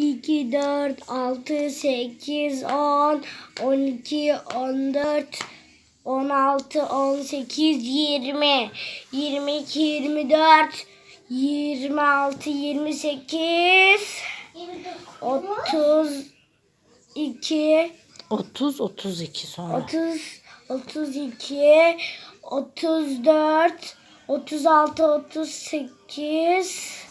2, 4, 6, 8, 10, 12, 14, 16, 18, 20, 22, 24, 26, 28, 32, 30 32 sonra. 30, 32, 34, 36, 38,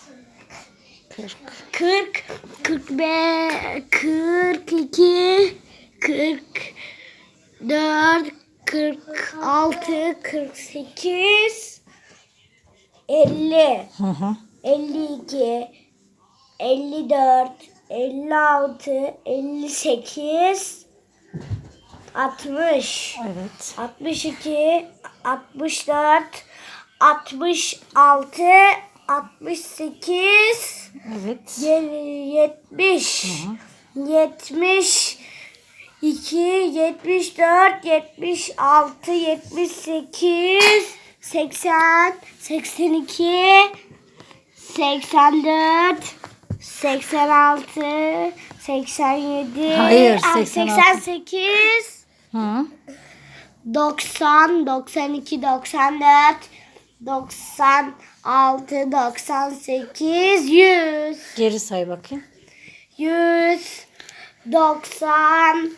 40. 40, 45, 42, 44, 46, 48, 50, Hı hı. 52, 54, 56, 58, 60, Evet. 62, 64, 66, 68, Evet. Ye- 70, 70, 2, 74, 76, 78, 80, 82, 84, 86, 87, Hayır, ah, 86. 88, Hı. 90, 92, 94, 96, 98, 100. Geri say bakayım. 100, 90,